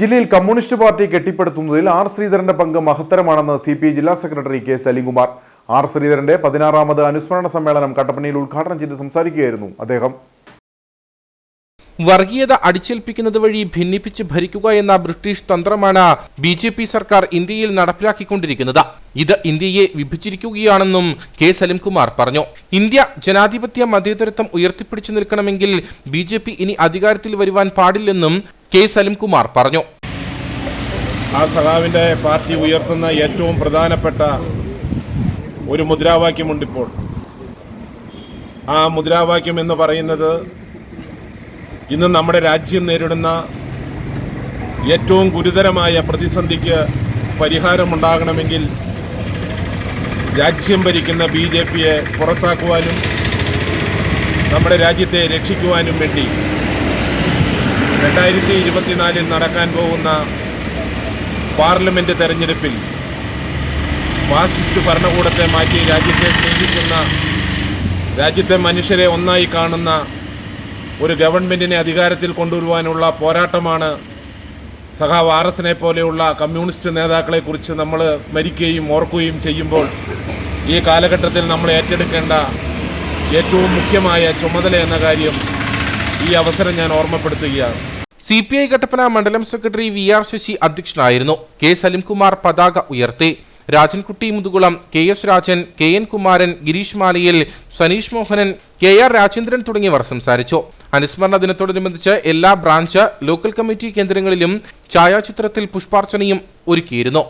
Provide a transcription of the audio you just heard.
ജില്ലയിൽ communist party കെട്ടിപ്പടുത്തുന്നതിൽ R ശ്രീധരന്റെ പങ്ക് മഹത്തരമാണെന്ന് സി പി ഐ ജില്ലാ സെക്രട്ടറി കെ സലിംകുമാർ ആർ ശ്രീധരന്റെ പതിനാറാമത് അനുസ്മരണ സമ്മേളനം കട്ടപ്പനയിൽ ഉദ്ഘാടനം ചെയ്ത് സംസാരിക്കുകയായിരുന്നു അദ്ദേഹം. വർഗീയത അടിച്ചേൽപ്പിക്കുന്നത് വഴി ഭിന്നിപ്പിച്ച് ഭരിക്കുക എന്ന ബ്രിട്ടീഷ് തന്ത്രമാണ് ബി ജെ പി സർക്കാർ ഇന്ത്യയിൽ നടപ്പിലാക്കിക്കൊണ്ടിരിക്കുന്നത്. ഇത് ഇന്ത്യയെ വിഭജിച്ചിരിക്കുകയാണെന്നും കെ സലിംകുമാർ പറഞ്ഞു. ഇന്ത്യ ജനാധിപത്യ മതേതരത്വം ഉയർത്തിപ്പിടിച്ചു നിൽക്കണമെങ്കിൽ ബി ജെ പി ഇനി അധികാരത്തിൽ വരുവാൻ പാടില്ലെന്നും കെ സലിംകുമാർ പറഞ്ഞു. ആ സഖാവിന്റെ പാർട്ടി ഉയർത്തുന്ന ഏറ്റവും പ്രധാനപ്പെട്ട ഒരു മുദ്രാവാക്യമുണ്ടിപ്പോൾ ആ മുദ്രാവാക്യം എന്ന് പറയുന്നത് ഇന്ന് നമ്മുടെ രാജ്യം നേരിടുന്ന ഏറ്റവും ഗുരുതരമായ പ്രതിസന്ധിക്ക് പരിഹാരമുണ്ടാകണമെങ്കിൽ രാജ്യം ഭരിക്കുന്ന ബി ജെ പിയെ പുറത്താക്കുവാനും നമ്മുടെ രാജ്യത്തെ രക്ഷിക്കുവാനും വേണ്ടി രണ്ടായിരത്തി ഇരുപത്തിനാലിൽ നടക്കാൻ പോകുന്ന പാർലമെന്റ് തെരഞ്ഞെടുപ്പിൽ ഫാസിസ്റ്റ് ഭരണകൂടത്തെ മാറ്റി രാജ്യത്തെ സ്നേഹിക്കുന്ന രാജ്യത്തെ മനുഷ്യരെ ഒന്നായി കാണുന്ന ഒരു ഗവൺമെന്റിനെ അധികാരത്തിൽ കൊണ്ടുവരുവാനുള്ള പോരാട്ടമാണ് സഖാവ് ആർ എസിനെ പോലെയുള്ള കമ്മ്യൂണിസ്റ്റ് നേതാക്കളെക്കുറിച്ച് നമ്മൾ സ്മരിക്കുകയും ഓർക്കുകയും ചെയ്യുമ്പോൾ ഈ കാലഘട്ടത്തിൽ നമ്മൾ ഏറ്റെടുക്കേണ്ട ഏറ്റവും മുഖ്യമായ ചുമതല എന്ന കാര്യം ഈ അവസരം ഞാൻ ഓർമ്മപ്പെടുത്തുകയാണ്. സി പി ഐ കട്ടപ്പന മണ്ഡലം സെക്രട്ടറി വി ആർ ശശി അധ്യക്ഷനായിരുന്നു. കെ സലിംകുമാർ പതാക ഉയർത്തി. Rajankutty Muthukulam K S Rajan K N Kumaran Girish മാലിയിൽ Saneesh Mohanan K R Rajendran തുടങ്ങിയവർ സംസാരിച്ചു. അനുസ്മരണ ദിനത്തോടനുബന്ധിച്ച് എല്ലാ ബ്രാഞ്ച് ലോക്കൽ കമ്മിറ്റി കേന്ദ്രങ്ങളിലും ഛായാചിത്രത്തിൽ പുഷ്പാർച്ചനയും ഒരുക്കിയിരുന്നു.